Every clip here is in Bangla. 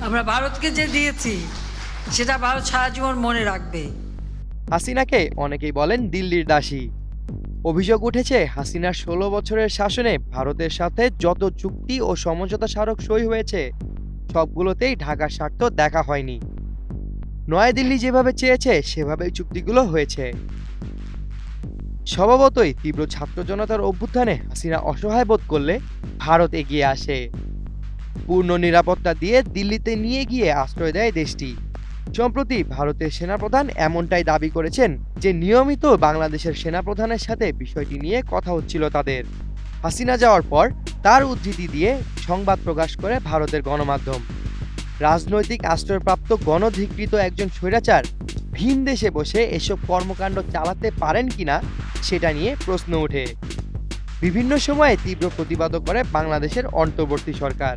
আমরা ভারতকে যে দিয়েছি, সেটা ভারত সারা জীবন মনে রাখবে। হাসিনাকে অনেকেই বলেন দিল্লির দাসী। অভিযোগ উঠেছে, হাসিনার ষোলো বছরের শাসনে ভারতের সাথে যত চুক্তি ও সমঝোতা স্মারক সই হয়েছে, সবগুলোতেই ঢাকার স্বার্থ দেখা হয়নি। নয়াদিল্লি যেভাবে চেয়েছে, সেভাবেই চুক্তিগুলো হয়েছে। স্বভাবতই তীব্র ছাত্র জনতার অভ্যুত্থানে হাসিনা অসহায় বোধ করলে ভারত এগিয়ে আসে। পূর্ণ নিরাপত্তা দিয়ে দিল্লিতে নিয়ে গিয়ে আশ্রয় দেয় দেশটি। সম্প্রতি ভারতের সেনাপ্রধান এমনটাই দাবি করেছেন যে নিয়মিত বাংলাদেশের সেনাপ্রধানের সাথে বিষয়টি নিয়ে কথা হচ্ছিল তাদের। হাসিনা যাওয়ার পর তার উদ্ধৃতি দিয়ে সংবাদ প্রকাশ করে ভারতের গণমাধ্যম। রাজনৈতিক আশ্রয়প্রাপ্ত গণধিকৃত একজন স্বৈরাচার ভিন দেশে বসে এসব কর্মকাণ্ড চালাতে পারেন কিনা সেটা নিয়ে প্রশ্ন ওঠে। বিভিন্ন সময়ে তীব্র প্রতিবাদও করে বাংলাদেশের অন্তর্বর্তী সরকার।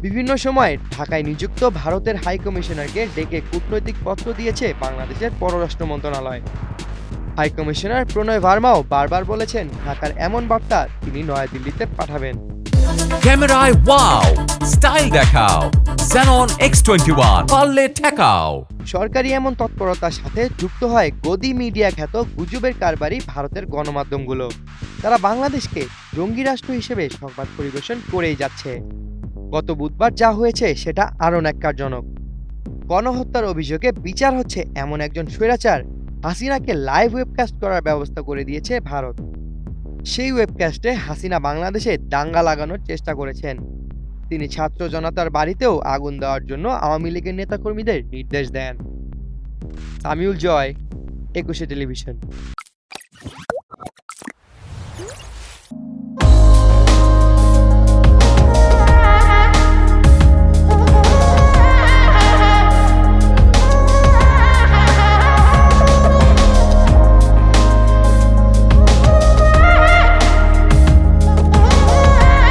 বিভিন্ন সময় ঢাকায় নিযুক্ত ভারতের হাই কমিশনারকে ডেকে কূটনৈতিক পত্র দিয়েছে বাংলাদেশের পররাষ্ট্র মন্ত্রণালয়। হাই কমিশনার প্রণয় ভার্মাও বারবার বলেছেন ঢাকার এমন বার্তা তিনি নয়াদিল্লিতে পাঠাবেন। ক্যামেরায় ওয়াও স্টাইল দেখাও Xenon X21 পারলে ঠেকাও। সরকারি এমন তৎপরতার সাথে যুক্ত হয় গদি মিডিয়া খ্যাত গুজবের কারবারি ভারতের গণমাধ্যমগুলো। তারা বাংলাদেশকে জঙ্গি রাষ্ট্র হিসেবে সংবাদ পরিবেশন করেই যাচ্ছে। গত বুধবার যা হয়েছে সেটা আরও ন্যাক্কারজনক। গণহত্যার অভিযোগে বিচার হচ্ছে এমন একজন স্বৈরাচার, হাসিনাকে লাইভ ওয়েবকাস্ট করার ব্যবস্থা করে দিয়েছে ভারত। সেই ওয়েবকাস্টে হাসিনা বাংলাদেশে দাঙ্গা লাগানোর চেষ্টা করেছেন। তিনি ছাত্র জনতার বাড়িতেও আগুন দেওয়ার জন্য আওয়ামী লীগের নেতাকর্মীদের নির্দেশ দেন। সামিউল জয়, একুশে টেলিভিশন।